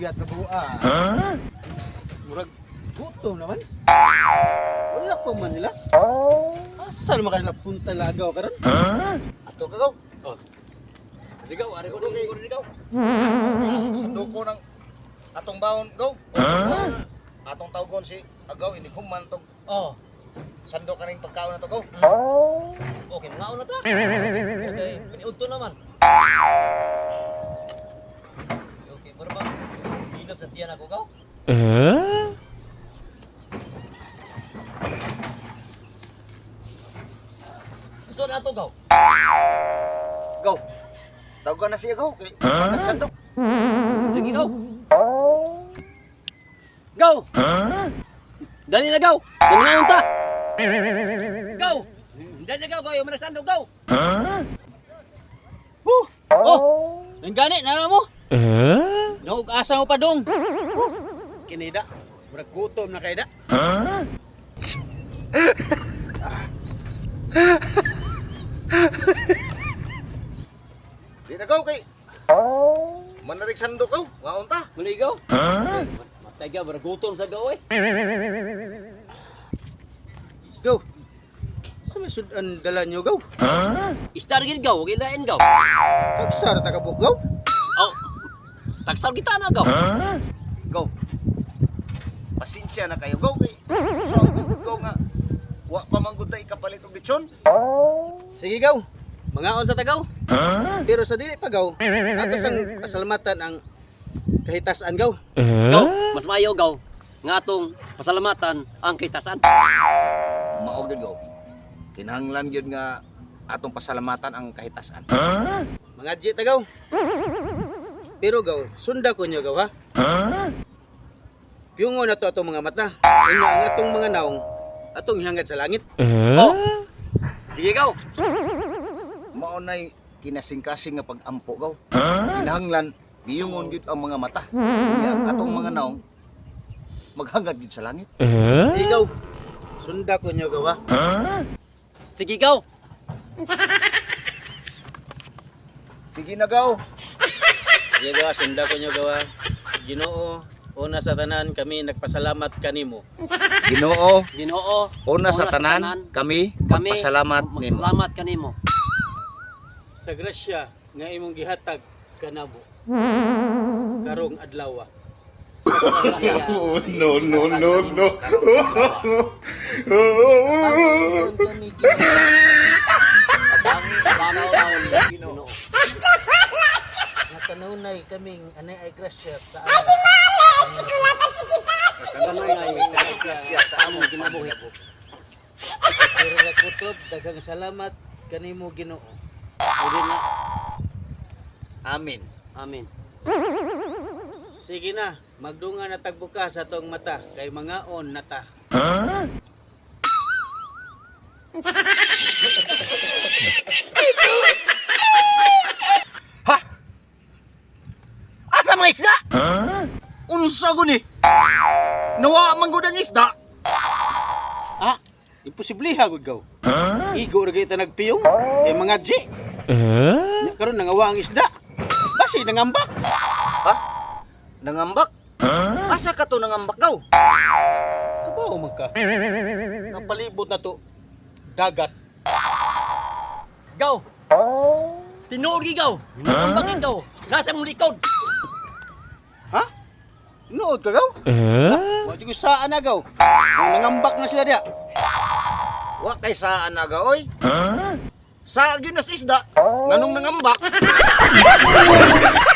buyat na buha. Ah. Ha? Murag gutom naman. Wala pa man nila. Oh. Asal makaila punta lagaw karon? Ha? Ato ka gaw. Oh. Sigaw, ari ko dong ko digaw. Ah, sa duko ng atong baon gaw. Ha? Atong tawgon si agaw ini kuman tog. Oh. Sando ka rin pagkaon na to gaw. Oh. Okay, mga una to. Okay, piniudto naman. Gaw? Gusto na to gaw? Gaw. Tawgan na siya gaw kay huh? sandok. Sige gaw. Gaw! Dali na gaw! Kumangaon ta! Gaw! Dali na gaw, gaw! Yung manasando, gaw! Huh! Oh! Nang gani na mo? Eh? No, asa mo pa dong? Huh! Kinida. Murag gutom na kayda. Di na gaw kay Manarik sandok gaw. Ngaon ta. Muli gaw? Matay gaw, baragutom sa gaw eh. Go. Sa may sudan dala nyo, go. Istar gid gaw, huwag ilain gaw. Pagsara ta ka go. Oh, tagsal kita na gaw. Gaw. Pasensya na kayo gaw kay. So gaw nga wa pa man gud ta ikapalit og lechon. Sige, go. Mga sa tagaw. Pero sa dili pa gaw, ato sang pasalamatan ang kahitasan gaw. Gaw, mas maayaw gaw. Nga atong pasalamatan ang kitasan. Mao gyud gaw. Kinahanglan gyud nga atong pasalamatan ang kahitasan. Mga jit tagaw. Pero gaw, sunda ko nyo gaw ha. Piyungo na to atong mga mata. Unya ang atong mga naong atong hangad sa langit. Oh, sige gaw. Mao nay kinasing-kasing nga pag-ampo gaw. Kinahanglan biyungon gyud ang mga mata. Kaya ang atong mga naong maghangad gyud sa langit. Sige gaw. Sunda ko nyo gaw ha. Sige gaw. Sige na gaw. Sige gaw, sunda ko nyo gaw ha. Ginoo, una sa tanan kami nagpasalamat kanimo. Ginoo, Ginoo. una sa tanan kami kami magpasalamat nimo. Magpasalamat kanimo. Sa grasya nga imong gihatag kanamo. Karong adlaw. Sa grasya. no, no, no, no. Ginoo. Natanunay kaming anay ay grasya sa Kanunay sa grasya sa among kinabuhi. Pero nakutob, daghang salamat kanimo Ginoo. Uli na. Amin. Amen. Sige na, magdunga na tagbuka sa tong mata kay mga on nata. Asa mga isda? Unsa guni? Nawa man gud ang isda. Ah, imposible ha gud gaw. Igo ra kita nagpiyong kay mga G. Nya karon nangawa ang isda. Basi nangambak. Ha? Nangambak? Asa ka to nangambak gaw? Kabaw man ka. Napalibot na to dagat. Gaw. Tinuod gi gaw. Ang bakit gaw. Nasa mong likod. Nood ka gaw? Eh? Wa jud saan na gaw. Nangambak na sila dia. Wa kay saan na ga oy? Sa gyud isda. Nganong nangambak?